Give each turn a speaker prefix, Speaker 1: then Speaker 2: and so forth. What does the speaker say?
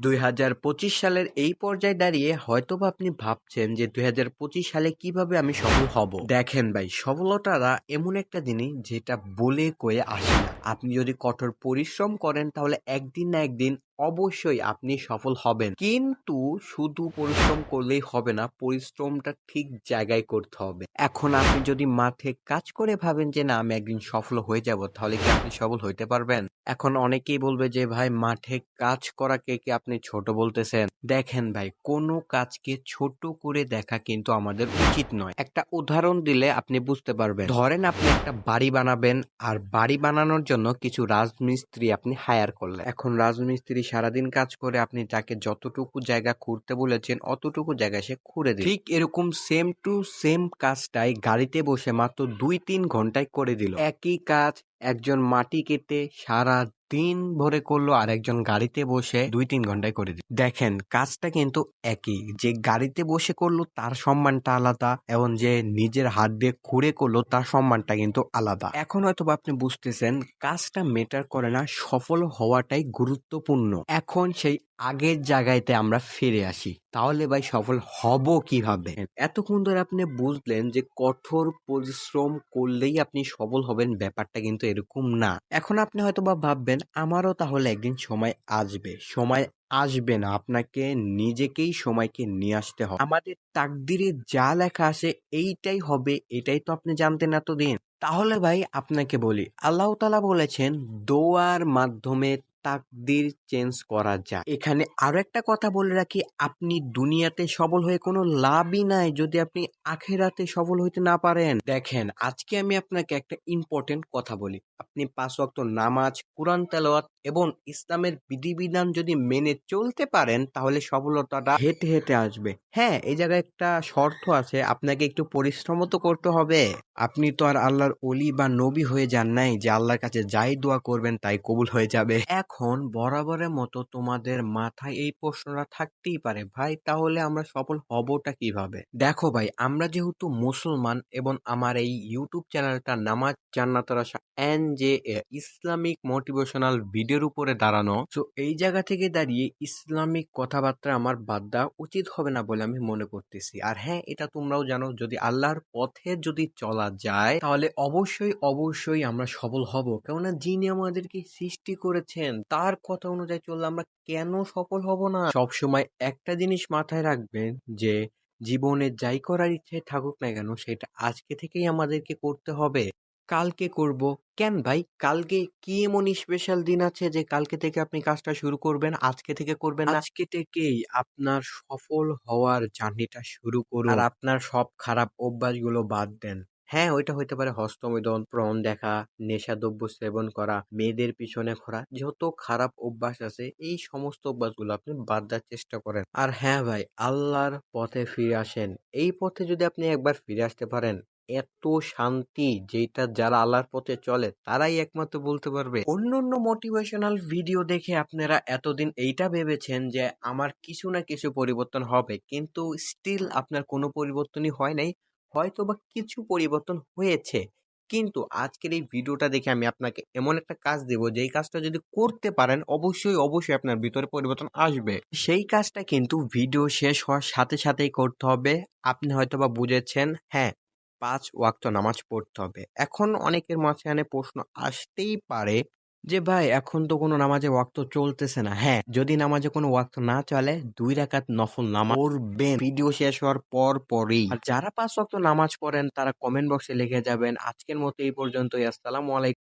Speaker 1: দুই হাজার পঁচিশ সালের এই পর্যায়ে দাঁড়িয়ে হয়তোবা আপনি ভাবছেন যে দুই হাজার পঁচিশ সালে কীভাবে আমি সফল হব। দেখেন ভাই, সফলতারা এমন একটা জিনিস যেটা বলে কয়ে আসে না। আপনি যদি কঠোর পরিশ্রম করেন তাহলে একদিন না একদিন অবশ্যই আপনি সফল হবেন। কিন্তু শুধু পরিশ্রম করলেই হবে না, পরিশ্রমটা ঠিক জায়গায় করতে হবে। এখন আপনি যদি মাঠে কাজ করে ভাবেন যে, না, আমি একদিন সফল হয়ে যাব তাহলে কি আপনি সফল হইতে পারবেন? এখন অনেকেই বলবে যে, ভাই, মাঠে কাজ করাকে কি আপনি ছোট বলতেছেন? দেখেন ভাই, কোনো কাজকে ছোট করে দেখা কিন্তু আমাদের উচিত নয়। একটা উদাহরণ দিলে আপনি বুঝতে পারবেন। ধরেন আপনি একটা বাড়ি বানাবেন, আর বাড়ি বানানোর জন্য কিছু রাজমিস্ত্রি আপনি হায়ার করলেন। এখন রাজমিস্ত্রি সারাদিন কাজ করে আপনি তাকে যতটুকু জায়গা খুঁড়তে বলেছেন অতটুকু জায়গা সে খুঁড়ে দিল। ঠিক এরকম সেম টু সেম কাজটাই গাড়িতে বসে মাত্র দুই তিন ঘন্টায় করে দিল। একই কাজ একজন মাটি কেটে সারা দিন ভরে করল আর একজন গাড়িতে বসে দুই তিন ঘন্টায় করে দিল। দেখেন, কাজটা কিন্তু একই। যে গাড়িতে বসে করল তার সম্মানটা আলাদা এবং যে নিজের হাত দিয়ে খুঁড়ে করল তার সম্মানটা কিন্তু আলাদা। এখন হয়তো আপনি বুঝতেছেন, কাজটা মেটার করে না, সফল হওয়াটাই গুরুত্বপূর্ণ। এখন সেই আগের জায়গাতে আমরা ফিরে আসি। তাহলে ভাই সফল হব কীভাবে? এতক্ষণ ধরে আপনি বুঝলেন যে কঠোর পরিশ্রম করলেই আপনি সফল হবেন ব্যাপারটা কিন্তু এরকম না। এখন আপনি হয়তো বা ভাববেন, আমারও তাহলে একদিন সময় আসবে। সময় আসবে না। আপনাকে, নিজেকেই সময়কে নিয়ে আসতে হবে। আমাদের তাকদিরে যা লেখা আছে এইটাই হবে, এটাই তো আপনি জানতেন এতদিন। তাহলে ভাই আপনাকে বলি, আল্লাহ তালা বলেছেন, দোয়ার মাধ্যমে তাকদির চেঞ্জ করা যায় এখানে আরও একটা কথা বলে রাখি, আপনি দুনিয়াতে সবল হয়ে কোনো লাভই নাই যদি আপনি আখেরাতে সফল হইতে না পারেন। দেখেন, আজকে আমি আপনাকে একটা ইম্পর্টেন্ট কথা বলি। আপনি পাঁচ ওয়াক্ত নামাজ, কোরআন, তেলাওয়াত এবং ইসলামের বিধিবিধান যদি মেনে চলতে পারেন, তাহলে সফলতাটা হেঁটে হেঁটে আসবে। হ্যাঁ এই জায়গায় একটা শর্ত আছে, আপনাকে একটু পরিশ্রমও তো করতে হবে। আপনি তো আর আল্লাহর অলি বা নবী হয়ে যান নাই যে আল্লাহর কাছে যাই দোয়া করবেন তাই কবুল হয়ে যাবে। এখন বরাবরের মতো তোমাদের মাথায় এই প্রশ্নটা থাকতেই পারে, ভাই, তাহলে আমরা সফল হবটা কীভাবে? দেখো ভাই, আমরা যেহেতু মুসলমান এবং আমার এই ইউটিউব চ্যানেলটা নামাজ জান্নাতের আশা এন যে ইসলামিক মোটিভেশনাল ভিডিওর উপরে দাঁড়ানো, তো এই জায়গা থেকে দাঁড়িয়ে ইসলামিক কথাবার্তা আমার বাদ দেওয়া উচিত হবে না বলে আমি মনে করতেছি। আর হ্যাঁ এটা তোমরাও জানো, যদি আল্লাহর পথে যদি চলা যায়, তাহলে অবশ্যই অবশ্যই আমরা সফল হব। কেননা যিনি আমাদেরকে সৃষ্টি করেছেন তার কথা অনুযায়ী চললে আমরা কেন সফল হব না? সবসময় একটা জিনিস মাথায় রাখবেন যে জীবনে যাই করার ইচ্ছে থাকুক না কেন সেটা আজকে থেকেই আমাদেরকে করতে হবে। কালকে করব। কেন ভাই? কালকে কি এমন স্পেশাল দিন আছে যে কালকে থেকে আপনি কাজটা শুরু করবেন আজকে থেকে করবেন আজকে থেকেই আপনার সফল হওয়ার জার্নিটা শুরু করুন। আর আপনার সব খারাপ অভ্যাসগুলো বাদ দেন। হ্যাঁ ওইটা হইতে পারে হস্তমিদন, প্রণ দেখা, নেশাদ্রব্য সেবন করা, মেয়েদের পিছনে ঘোরা, যত খারাপ অভ্যাস আছে, এই সমস্ত অভ্যাসগুলো আপনি বাদ দেওয়ার চেষ্টা করেন। আর হ্যাঁ ভাই, আল্লাহর পথে ফিরে আসেন। এই পথে যদি আপনি একবার ফিরে আসতে পারেন, এত শান্তি যেটা যারা আল্লাহর পথে চলে, তারাই একমাত্র বলতে পারবে। অন্য অন্য মোটিভেশনাল ভিডিও দেখে আপনারা এতদিন এইটা ভেবেছেন যে, আমার কিছু না কিছু পরিবর্তন হবে। কিন্তু স্টিল আপনার কোনো পরিবর্তনই হয় নাই। হয়তো বা কিছু পরিবর্তন হয়েছে। কিন্তু আজকের এই ভিডিওটা দেখে আমি আপনাকে এমন একটা কাজ দেব, যেই কাজটা যদি করতে পারেন, অবশ্যই অবশ্যই আপনার ভিতরে পরিবর্তন আসবে। সেই কাজটা কিন্তু ভিডিও শেষ হওয়ার সাথে সাথেই করতে হবে। আপনি হয়তো বা বুঝেছেন হ্যাঁ পাঁচ ওয়াক্ত নামাজ পড়তে হবে। এখন অনেকের মাঝখানে প্রশ্ন আসতেই পারে যে, ভাই, এখন তো কোনো নামাজে ওয়াক্ত চলতেছে না। হ্যাঁ যদি নামাজে কোনো ওয়াক্ত না চলে, দুই রাকাত নফল নামাজ পড়বেন। ভিডিও শেষ হওয়ার পর পরেই। আর যারা পাঁচ ওয়াক্ত নামাজ পড়েন, তারা কমেন্ট বক্সে লিখে যাবেন। আজকের মতো এই পর্যন্তই। আসসালামু আলাইকুম।